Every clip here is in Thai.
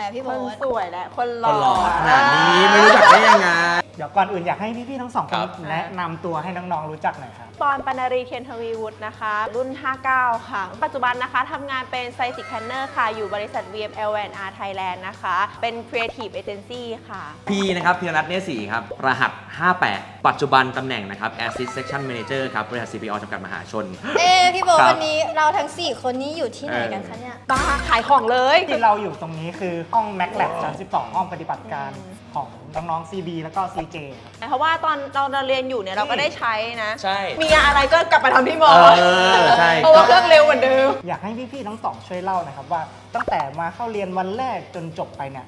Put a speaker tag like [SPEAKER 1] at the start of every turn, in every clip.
[SPEAKER 1] รอะพี่
[SPEAKER 2] ค
[SPEAKER 1] โบ๊
[SPEAKER 2] น
[SPEAKER 1] ท
[SPEAKER 2] สวยและคนห
[SPEAKER 3] ค
[SPEAKER 2] ล่อน
[SPEAKER 3] หล่อขนาดนี้ไม่รู้จักได้ยังไง
[SPEAKER 4] เดี๋ยวก่อนอื่นอยากให้พี่ๆทั้งสองค
[SPEAKER 3] ครั
[SPEAKER 4] น
[SPEAKER 3] บ
[SPEAKER 4] แนะนำตัวให้น้องๆรู้จักหน่อยครับ
[SPEAKER 2] ปอนปนารีเทียนทวีวุฒินะคะ รุ่น 59 ค่ะ ปัจจุบันนะคะทำงานเป็นไซติ c แ a นเนอร์ค่ะ อยู่บริษัท VML R Thailand นะคะ เป็น Creative Agency ค่ะ
[SPEAKER 3] พี่นะครับพีรนัทเนศศรีครับ รหัส 58 ปัจจุบันตำแหน่งนะครับ Assist Section Manager ครับ บริษัท CPO จำกัดมหาชน
[SPEAKER 1] เอ๊ะพี่โบ๊ท
[SPEAKER 3] ครับ
[SPEAKER 1] วันนี้เราทั้ง 4 คนนี้อยู่ที่ไหนกันคะเนี่ย
[SPEAKER 2] บ้าขายของเลย
[SPEAKER 4] ที่เราอยู่ตรงนี้คือห้อง Mac Lab ชั้น12 ห้องปฏิบัติการของน้องๆ CB แล้วก็ CJ ครับ
[SPEAKER 2] เพราะว่าตอนตอนเราเรียนอยู่เนี่ยเราก็ได้ใช้นะ
[SPEAKER 3] ใช่
[SPEAKER 2] มีอะไรก็กลับมาทำที่มอ
[SPEAKER 3] เออใช่
[SPEAKER 2] เพราะว่าเครื่องเร็วเหมือนเดิม
[SPEAKER 4] อยากให้พี่ๆ ทั้งสองช่วยเล่านะครับว่าตั้งแต่มาเข้าเรียนวันแรกจนจบไปเนี่ย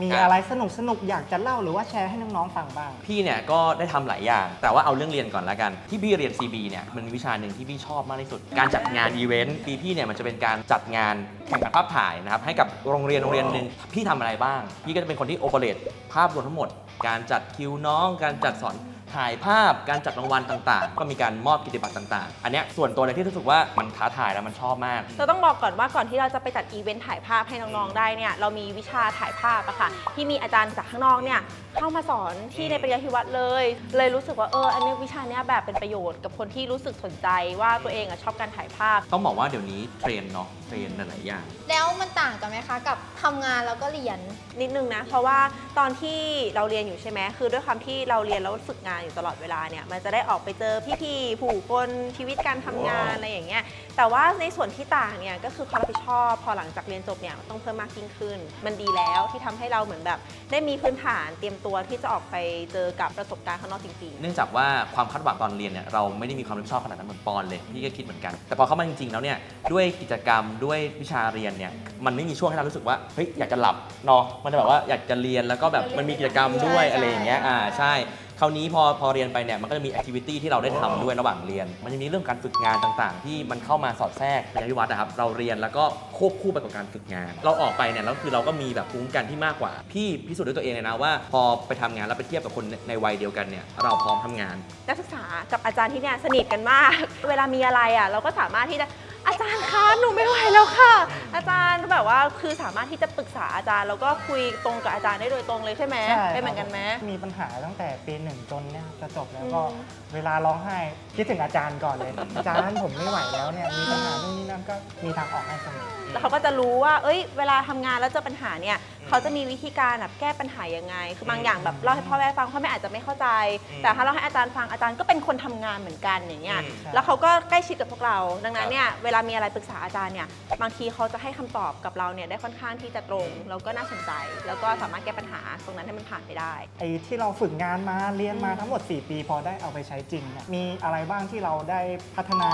[SPEAKER 4] มี
[SPEAKER 3] ครับ
[SPEAKER 4] อะไรสนุกสนุกๆอยากจะเล่าหรือว่าแชร์ให้น้องๆ ฟังบ้าง
[SPEAKER 3] พี่เนี่ยก็ได้ทำหลายอย่าง แต่ว่าเอาเรื่องเรียนก่อนละกัน ที่พี่เรียน CB เนี่ยมันมีวิชาหนึ่งที่พี่ชอบมากที่สุด การจัดงานอีเวนต์ปีพี่เนี่ยมันจะเป็นการจัดงานแข่งขันภาพถ่ายนะครับให้กับโรงเรียนโรงเรียนหนึ่งพี่ทำอะไรบ้าง พี่ก็จะเป็นคนที่โอเปเรตภาพรวมทั้งหมด การจัดคิวน้อง การจัดสอนถ่ายภาพการจัดรางวัลต่างๆ ก็มีการมอบกิจบัตรต่างๆ อันเนี้ยส่วนตัวเลยที่รู้สึกว่ามันท้าทายแล้วมันชอบมาก
[SPEAKER 2] เราต้องบอกก่อนว่าก่อนที่เราจะไปจัดอีเวนต์ถ่ายภาพให้น้องๆ ได้เนี่ยเรามีวิชาถ่ายภาพอะค่ะที่มีอาจารย์จากข้างนอกเนี่ยเข้ามาสอนที่ในปริญญาธิวัตรเลย เลยรู้สึกว่าเอออันเนี้ยวิชาเนี้ยแบบเป็นประโยชน์กับคนที่รู้สึกสนใจว่าตัวเองอะชอบการถ่ายภาพ
[SPEAKER 3] ต้องบอกว่าเดี๋ยวนี้เทรนเนาะเทรนหลายๆอย่าง
[SPEAKER 1] แล้วมันต่างกันไหมคะ กับทำงานแล้วก็เรียน
[SPEAKER 2] นิดนึงนะ เพราะว่าตอนที่เราเรียนอยู่ใช่ไหมคือด้วยความที่เราเรียนแล้วฝึกงานอยู่ตลอดเวลาเนี่ย มันจะได้ออกไปเจอพี่ๆผู้คนชีวิตการทำงานอะไรอย่างเงี้ย แต่ว่าในส่วนที่ต่างเนี่ยก็คือความรับผิดชอบพอหลังจากเรียนจบเนี่ยต้องเพิ่มมากยิ่งขึ้น มันดีแล้วที่ทำให้เราเหมือนแบบ ได้มีพื้นฐานเตรียมตัวที่จะออกไปเจอกับประสบการณ์ข้างนอกจริง ๆ
[SPEAKER 3] เนื่องจากว่าความคาดหวังตอนเรียนเนี่ยเราไม่ได้มีความรับผิดชอบขนาดนั้นเหมือนปอนเลยพี่ก็คิดเหมือนกัน แต่พอเข้ามาจริงๆแล้วเนี่ยด้วยกิจกรรมด้วยวิชาเรียนเนี่ยมันไม่มีช่วงให้เรารู้สึกว่าเฮ้ยอยากจะหลับเนาะมันจะแบบว่าอยากจะเรียนแล้วก็แบบมันมีกิจกรรมด้วยอะไรอย่างเงี้ยอ่าใช่คราวนี้พอพอเรียนไปเนี่ยมันก็จะมีแอคทิวิตี้ที่เราได้ทำด้วยระหว่างเรียน มันจะมีเรื่องการฝึกงานต่างๆ ที่มันเข้ามาสอดแทรกในวิวัฒน์นะครับ เราเรียนแล้วก็ควบคู่ไปกับการฝึกงาน เราออกไปเนี่ยแล้วคือเราก็มีแบบภูมิคุ้มกันที่มากกว่า พี่พิสูจน์ด้วยตัวเองเลยนะว่า พอไปทำงานแล้วไปเทียบกับคนในวัยเดียวกันเนี่ยเราพร้อมทำงาน
[SPEAKER 2] นักศึกษากับอาจารย์ที่เนี่ยสนิทกันมาก เวลามีอะไรอะเราก็สามารถที่จะ อาจารย์คะหนูไม่ไหวแล้วค่ะ อาจารย์แบบว่าคือสามารถที่จะปรึกษาอาจารย์ แล้วก็คุยตรงกับอาจารย์ได้โดยตรงเลยใช่ไหม
[SPEAKER 4] ใช่
[SPEAKER 2] เป็นเหมือนกันไหม
[SPEAKER 4] มีปัญหาตั้งแต่ปีหนึ่งจนเนี่ยจะจบแล้วก็
[SPEAKER 2] อืม
[SPEAKER 4] เวลาร้องไห้คิดถึงอาจารย์ก่อนเลย อาจารย์ผมไม่ไหวแล้วเนี่ยมีปัญหานู่นนี่นั่นก็มีทางออกให้เสมอ
[SPEAKER 2] แล้วเขาก็จะรู้ว่า เอ้ย เวลาทำงานแล้วเจอปัญหาเนี่ย เขาจะมีวิธีการแบบแก้ปัญหายังไง คือบางอย่างแบบเล่าให้พ่อแม่ฟัง พ่อแม่อาจจะไม่เข้าใจ
[SPEAKER 3] อืม
[SPEAKER 2] แต่ถ้าเราให้อาจารย์ฟัง อาจารย์ก็เป็นคนทำงานเหมือนกันอย่างเงี้ย
[SPEAKER 3] อืม
[SPEAKER 2] แล้วเขาก็ใกล้ชิดกับพวกเรา ดังนั้นเนี่ย เวลามีอะไรปรึกษาอาจารย์เนี่ยบางทีเขาจะให้คำตอบกับเราเนี่ยได้ค่อนข้างที่จะตรงแล้วก็น่าสนใจ แล้วก็สามารถแก้ปัญหาตรงนั้นให้มันผ่านไปได้
[SPEAKER 4] ไอ้ที่เราฝึกงานมาเรียนมา
[SPEAKER 2] อืม
[SPEAKER 4] ทั้งหมด 4 ปีพอได้เอาไปใช้จริงเนี่ยมีอะไรบ้างที่เราได้พัฒนา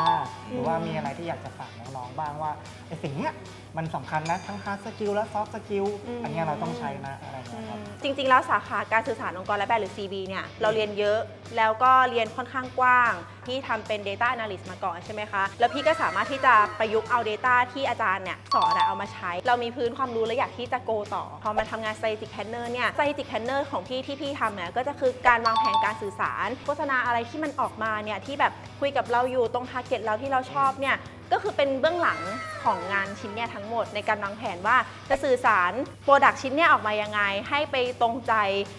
[SPEAKER 4] หรือว่ามีอะไรที่อยากจะฝาก น้องๆบ้างว่าไอ้สิ่งเนี้ยมันสำคัญนะทั้ง hard skill และ soft skill
[SPEAKER 2] อืม
[SPEAKER 4] อันเนี้ยเราต้องใช้นะอะไรเงี้ยครับ
[SPEAKER 2] จริง ๆ แล้วสาขาการสื่อสารองค์กรและแบบหรือ CB เนี่ยเราเรียนเยอะแล้วก็เรียนค่อนข้างกว้าง พี่ทำเป็น Data Analyst มาก่อนใช่ไหมคะ แล้วพี่ก็สามารถที่จะประยุกต์เอา Data ที่อาจารย์เนี่ยสอนอะเอามาใช้ เรามีพื้นความรู้และอยากที่จะโกต่อ พอมาทำงาน Strategic Planner เนี่ย Strategic Planner ของพี่ที่พี่ทำเนี่ยก็จะคือการวางแผนการสื่อสาร โฆษณาอะไรที่มันออกมาเนี่ยที่แบบคุยกับเราอยู่ตรง target เราที่เราชอบเนี่ย ก็คือเป็นเบื้องหลังของงานชิ้นเนี่ยทั้งหมดในการวางแผนว่าจะสื่อสารโปรดักชิ้นเนี่ยออกมายังไง ให้ไปตรงใจ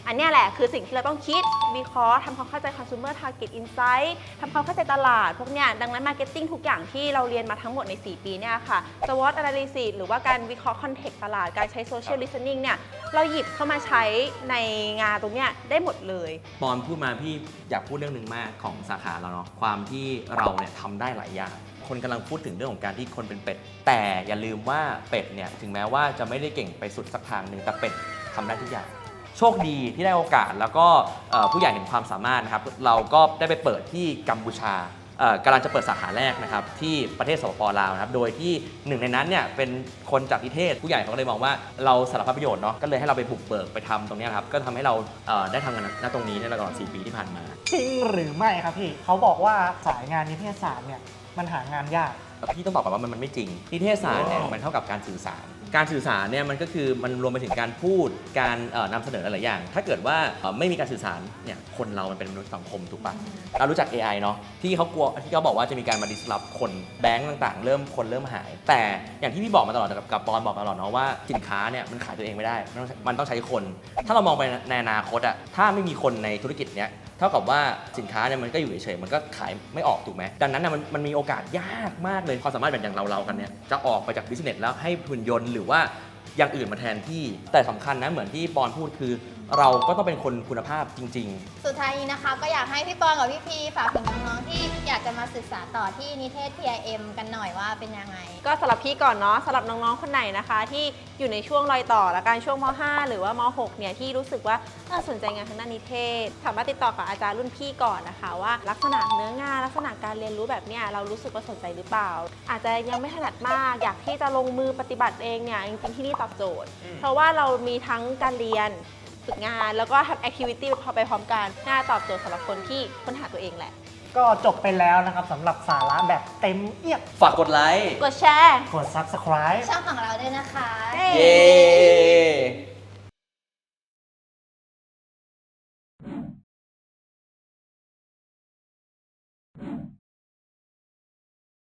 [SPEAKER 2] อันนี้แหละคือสิ่งที่เราต้องคิดวิเคราะห์ทำความเข้าใจ consumer target insight ทำความเข้าใจตลาดพวกเนี้ยดังนั้น marketing ทุกอย่างที่เราเรียนมาทั้งหมดใน 4 ปีเนี่ยค่ะ SWOT analysis หรือว่าการวิเคราะห์ context ตลาด การใช้ social listening เนี่ยเราหยิบเข้ามาใช้ในงานตรงเนี้ยได้หมดเลย
[SPEAKER 3] ปอนพูดมาพี่อยากพูดเรื่องหนึ่งมากของสาขาเราเนาะความที่เราเนี่ยทำได้หลายอย่าง คนกำลังพูดถึงเรื่องของการที่คนเป็นเป็ด แต่อย่าลืมว่าเป็ดเนี่ยถึงแม้ว่าจะไม่ได้เก่งไปสุดสักทางหนึ่งแต่เป็ดทำได้ทุกอย่าง โชคดีที่ได้โอกาสแล้วก็เอ่อผู้ใหญ่เห็นความสามารถนะครับ เราก็ได้ไปเปิดที่กัมพูชาเอ่อกำลังจะเปิดสาขาแรกนะครับที่ประเทศสปปลาวนะครับ โดยที่หนึ่งในนั้นเนี่ยเป็นคนจากนิเทศผู้ใหญ่เขาก็เลยมองว่าเราสารพัดประโยชน์เนาะก็เลยให้เราไปบุกเบิกไปทำตรงเนี้ยครับก็ทำให้เราเอ่อได้ทำงานณตรงนี้ในตลอด4ปีที่ผ่านมา
[SPEAKER 4] จริงหรือไม่ครับพี่ เขาบอกว่าสายงานนิเทศศาสตร์เนี่ย มันหางานยาก
[SPEAKER 3] พี่ต้องบอกก่อนว่ามันมันไม่จริง นิเทศศาสตร์เนี่ยมันเท่ากับการสื่อสาร การสื่อสารเนี่ยมันก็คือมันรวมไปถึงการพูด การเอ่อนำเสนอหลายๆอย่าง ถ้าเกิดว่าเอ่อไม่มีการสื่อสารเนี่ยคนเรามันเป็นมนุษย์สังคมถูกปะเรารู้จัก AI เนาะที่เขากลัวที่เขาบอกว่าจะมีการมา disrupt คนแบงก์ต่างๆ เริ่มคนเริ่มหาย แต่อย่างที่พี่บอกมาตลอดกับกับปอนบอกมาตลอดเนาะว่าสินค้าเนี่ยมันขายตัวเองไม่ได้ มันต้องมันต้องใช้คน ถ้าเรามองไปในอนาคตอะถ้าไม่มีคนในธุรกิจเนี้ยเท่ากับว่าสินค้าเนี่ยมันก็อยู่เฉยๆมันก็ขายไม่ออกถูกไหมดังนั้นนะมันมันมีโอกาสยากมากเลยความสามารถแบบอย่างเราเรากันเนี่ยจะออกไปจากบิสเนสแล้วให้หุ่นยนต์หรือว่าอย่างอื่นมาแทนที่ แต่สำคัญนะเหมือนที่ปอนพูดคือ เราก็ต้องเป็นคนคุณภาพจริง ๆ
[SPEAKER 1] สุดท้ายนี้นะคะ ก็อยากให้พี่ปอนกับพี่พีฝากถึงน้องๆที่ มาศึกษาต่อที่นิเทศ PIM กันหน่อยว่าเป็นยังไง
[SPEAKER 2] ก็สำหรับพี่ก่อนเนาะสำหรับน้องๆคนไหนนะคะ ที่อยู่ในช่วงรอยต่อและการช่วงม .5 หรือว่าม .6 เนี่ยที่รู้สึกว่าเออสนใจงานทางด้านนิเทศสามารถติดต่อกับอาจารย์รุ่นพี่ก่อนนะคะ ว่า ลักษณะเนื้องานลักษณะการเรียนรู้แบบเนี้ยเรารู้สึกว่าสนใจหรือเปล่า อาจจะยังไม่ถนัดมาก อยากที่จะลงมือปฏิบัติเองเนี่ยจริงๆที่นี่ตอบโจทย์ เพราะว่าเรามีทั้งการเรียนฝึกงานแล้วก็ทำแอคทิวิตี้พอไปพร้อมกันน่าตอบโจทย์สำหรับคนที่ค้นหาตัวเองแหละ
[SPEAKER 4] ก็จบไปแล้วนะครับสำหรับสาระแบบเต็มเอียด
[SPEAKER 3] ฝากกดไลค์
[SPEAKER 2] กดแชร์
[SPEAKER 4] กด subscribe
[SPEAKER 1] ช่องของเราด้วยนะคะ
[SPEAKER 2] เย้
[SPEAKER 3] เย้